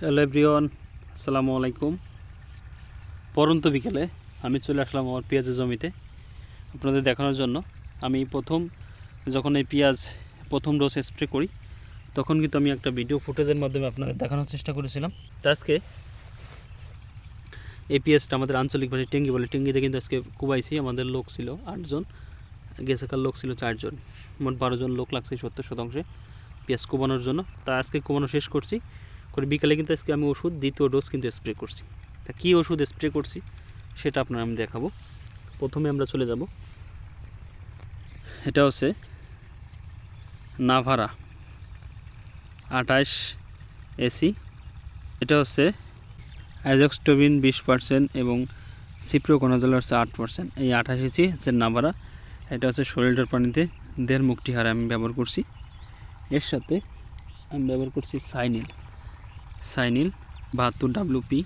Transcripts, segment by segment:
Hello everyone আসসালামু আলাইকুম। পরন্ত বিকেলে আমি চলে আসলাম আমার পেঁয়াজের জমিতে। আপনাদের দেখানোর জন্য আমি প্রথম যখন এই পেঁয়াজ প্রথম ডোজ স্প্রে করি, তখন কিন্তু আমি একটা ভিডিও ফুটেজের মাধ্যমে আপনাদের দেখানোর চেষ্টা করেছিলাম। আজকে এই পেঁয়াজটা আমাদের আঞ্চলিক ভাষায় টেঙ্গি বলে। টেঙ্গিতে কিন্তু আজকে কুবাইছি আমাদের লোক ছিল আটজন, গেছেকার লোক ছিল চারজন। মোট বারোজন লোক লাগছে, সত্তর শতাংশে পেঁয়াজ কোবানোর জন্য। তা আজকে কোবানো শেষ করছি। করে বিকালে কিন্তু আজকে আমি ওষুধ, দ্বিতীয় ডোজ কিন্তু স্প্রে করছি। তা কী ওষুধ স্প্রে করছি সেটা আপনার আমি দেখাবো। প্রথমে আমরা চলে যাব। এটা হচ্ছে নাভারা আঠাশ এসি এটা হচ্ছে অ্যাজক্সটোবিন বিশ পার্সেন্ট এবং সিপ্রোকোনাজল হচ্ছে আট পার্সেন্ট এই আঠাশ এসি হচ্ছে নাভারা। এটা হচ্ছে শরীরটার পানিতে দেড় মুক্তি হারে আমি ব্যবহার করছি। এর সাথে আমি ব্যবহার করছি সাইনিল সাইনিল, বাহাত্তর ডাব্লুপি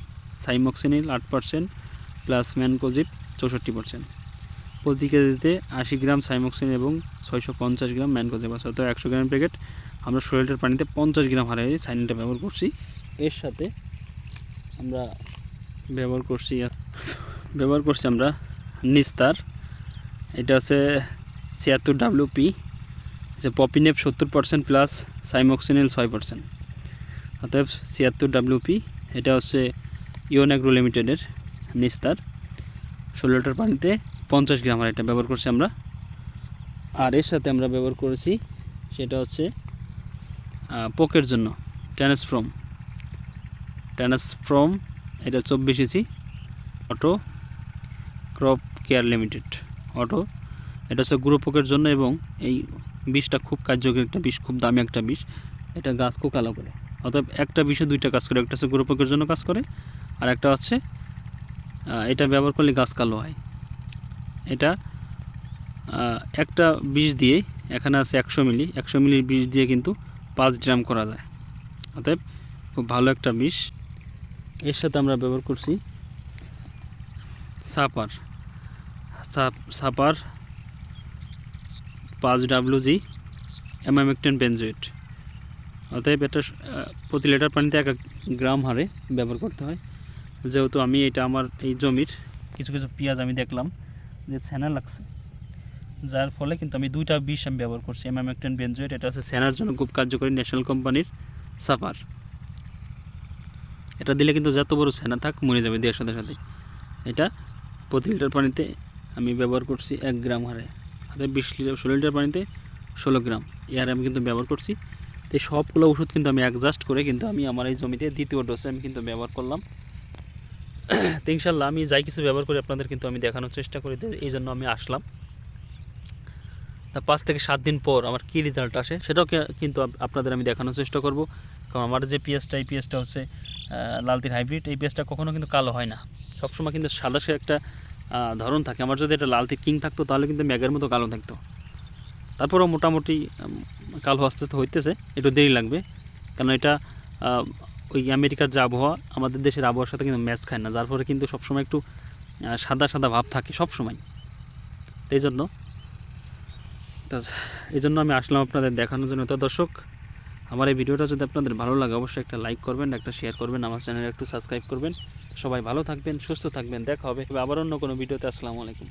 সাইমক্সিনিল আট পার্সেন্ট প্লাস ম্যানকোজিপ চৌষট্টি পার্সেন্ট প্রতি কেজিতে আশি গ্রাম সাইমক্সিন এবং ছয়শো পঞ্চাশ গ্রাম ম্যানকোজিপ আছে। অর্থাৎ একশো গ্রাম প্যাকেট আমরা শরীরটার পানিতে পঞ্চাশ গ্রাম হারে সাইনিলটা ব্যবহার করছি। এর সাথে আমরা ব্যবহার করছি ব্যবহার করছি আমরা নিস্তার। এটা হচ্ছে ছিয়াত্তর ডাব্লুপি যে পপিনেপ সত্তর পার্সেন্ট প্লাস সাইমক্সিনিল ছয় পার্সেন্ট অতএব ছিয়াত্তর ডাব্লিউপি এটা হচ্ছে ইওনাগ্রো লিমিটেডের নিস্তার। ষোলো লিটার পানিতে পঞ্চাশ গ্রাম আর এটা ব্যবহার করছি আমরা। আর এর সাথে আমরা ব্যবহার করেছি সেটা হচ্ছে পোকের জন্য ট্যানাসফ্রম ট্যানাসফ্রম এটা চব্বিশ inch, auto crop care limited, auto. এটা হচ্ছে গুঁড়ো পোকের জন্য এবং এই বিষটা খুব কার্যকরী একটা বিষ, খুব দামি একটা বিষ। এটা গাছ খুব কালো করে। অতএব একটা বিষে দুইটা কাজ করে, একটা হচ্ছে গুঁড়ো পোকের জন্য কাজ করে, আর একটা হচ্ছে এটা ব্যবহার করলে গাছ কালো হয়। এটা একটা বিষ দিয়ে, এখানে আছে একশো মিলি, একশো মিলির বিষ দিয়ে কিন্তু পাঁচ ড্রাম করা যায়। অতএব খুব ভালো একটা বিষ। এর সাথে আমরা ব্যবহার করছি সাপার। সাপ- সাপার পাঁচ ডাব্লু জি অ্যামামেকটেন বেনজোয়েট। অতএব এটা প্রতি লিটার পানিতে এক গ্রাম হারে ব্যবহার করতে হয়। যেহেতু আমি এটা আমার এই জমির কিছু কিছু পেঁয়াজ আমি দেখলাম যে সেনা লাগছে। যার ফলে কিন্তু আমি দুইটা বিষ আমি ব্যবহার করছি। অ্যামামেকটেন বেনজোয়েট, এটা হচ্ছে সেনার জন্য খুব কার্যকরী ন্যাশনাল কোম্পানির সাপার এটা দিলে কিন্তু যত বড় সেনা থাক, মরে যাবে দেওয়ার সাথে সাথে। এটা প্রতি লিটার পানিতে আমি ব্যবহার করছি এক গ্রাম হারে। অর্থাৎ বিশ লিটার, ষোলো লিটার পানিতে ষোলো গ্রাম। হারে আমি কিন্তু ব্যবহার করছি। তো সবগুলো ওষুধ কিন্তু আমি অ্যাডজাস্ট করে কিন্তু আমি আমার এই জমিতে দ্বিতীয় ডোজে আমি কিন্তু ব্যবহার করলাম। তো ইনশাল্লাহ আমি যাই কিছু ব্যবহার করি আপনাদের কিন্তু আমি দেখানোর চেষ্টা করি এই জন্য আমি আসলাম। তা পাঁচ থেকে সাত দিন পর আমার কী রেজাল্ট আসে সেটাও কিন্তু আপনাদের আমি দেখানোর চেষ্টা করব। কারণ আমার যে পিএসটা এই পিএসটা হচ্ছে লালতির হাইব্রিড এই পিএসটা কখনো কিন্তু কালো হয় না। সবসময় কিন্তু সাদা একটা ধরন থাকে। আমার যদি এটা লালতির কিং থাকতো তাহলে কিন্তু ম্যাগের মতো কালো থাকতো। তারপরেও মোটামুটি কালো আস্তে আস্তে হইতেছে, একটু দেরি লাগবে। কারণ এটা ওই আমেরিকার যে আবহাওয়া, আমাদের দেশের আবহাওয়ার সাথে কিন্তু ম্যাচ খায় না, যার ফলে কিন্তু সবসময় একটু সাদা সাদা ভাব থাকে সবসময়। এই জন্য এই জন্য আমি আসলাম আপনাদের দেখানোর জন্য। তো দর্শক, আমার এই ভিডিওটা যদি আপনাদের ভালো লাগে, অবশ্যই একটা লাইক করবেন, একটা শেয়ার করবেন, আমার চ্যানেলে একটু সাবস্ক্রাইব করবেন। সবাই ভালো থাকবেন, সুস্থ থাকবেন, দেখা হবে। আবার অন্য কোনো ভিডিওতে, আসসালামু আলাইকুম।